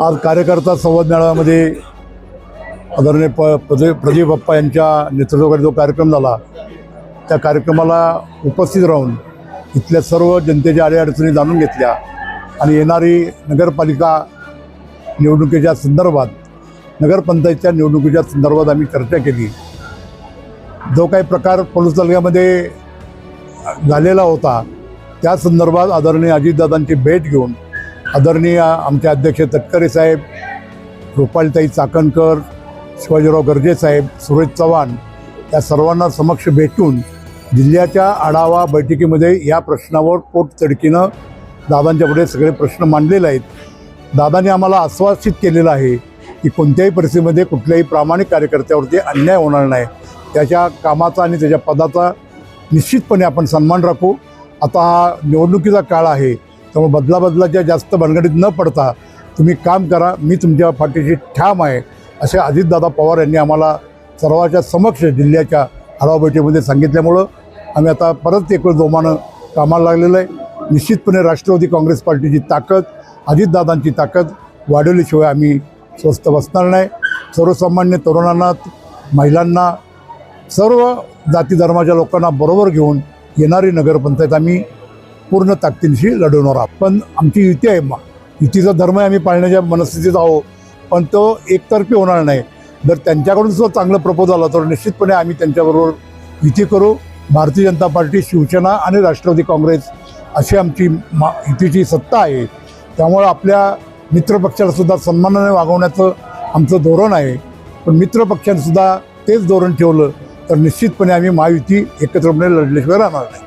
आज कार्यकर्ता संवाद मेळाव्यामध्ये आदरणीय प प्रदीप प्रदीप बाप्पा यांच्या नेतृत्वाखाली जो कार्यक्रम झाला त्या कार्यक्रमाला उपस्थित राहून इथल्या सर्व जनतेच्या अडीअडचणी जाणून घेतल्या आणि येणारी नगरपालिका निवडणुकीच्या संदर्भात नगरपंचायतच्या निवडणुकीच्या संदर्भात आम्ही चर्चा केली. जो काही प्रकार पलूस तालुक्यामध्ये झालेला होता त्या संदर्भात आदरणीय अजितदादांची भेट घेऊन आदरणीय आमचे अध्यक्ष तटकरे साहेब गोपालताई चाकणकर शिवाजीराव गर्जे साहेब सुरेश चव्हाण या सर्वांना समक्ष भेटून जिल्ह्याच्या आढावा बैठकीमध्ये या प्रश्नावर पोटतडकीनं दादांच्या पुढे सगळे प्रश्न मांडलेले आहेत. दादाने आम्हाला आश्वासित केलेलं आहे की कोणत्याही परिस्थितीमध्ये कुठल्याही प्रामाणिक कार्यकर्त्यावरती अन्याय होणार नाही. त्याच्या कामाचा आणि त्याच्या पदाचा निश्चितपणे आपण सन्मान राखू. आता हा निवडणुकीचा काळ आहे. त्यामुळे बदलाबदलाच्या जास्त भानगडीत न पडता तुम्ही काम करा मी तुमच्या पाठीशी ठाम आहे असे अजितदादा पवार यांनी आम्हाला सर्वाच्या समक्ष जिल्ह्याच्या आढावा बैठकीमध्ये सांगितल्यामुळं आम्ही आता परत एक वेळ जोमानं कामाला लागलेलं आहे. निश्चितपणे राष्ट्रवादी काँग्रेस पार्टीची ताकद अजितदादांची ताकद वाढवल्याशिवाय आम्ही स्वस्त बसणार नाही. सर्वसामान्य तरुणांना महिलांना सर्व जाती धर्माच्या लोकांना बरोबर घेऊन येणारी नगरपंचायत आम्ही पूर्ण ताकदीनिशी लढवणार आहोत पण आमची युती आहे मा युतीचा धर्म आहे आम्ही पाळण्याच्या मनस्थितीत आहोत. पण तो एकतर्फी होणार नाही. जर त्यांच्याकडून सुद्धा चांगलं प्रपोज आलं तर निश्चितपणे आम्ही त्यांच्याबरोबर युती करू. भारतीय जनता पार्टी शिवसेना आणि राष्ट्रवादी काँग्रेस अशी आमची मा युतीची सत्ता आहे. त्यामुळं आपल्या मित्रपक्षाला सुद्धा सन्मानाने वागवण्याचं आमचं धोरण आहे. पण मित्रपक्षांसुद्धा तेच धोरण ठेवलं तर निश्चितपणे आम्ही महायुती एकत्रपणे लढल्याशिवाय राहणार नाही.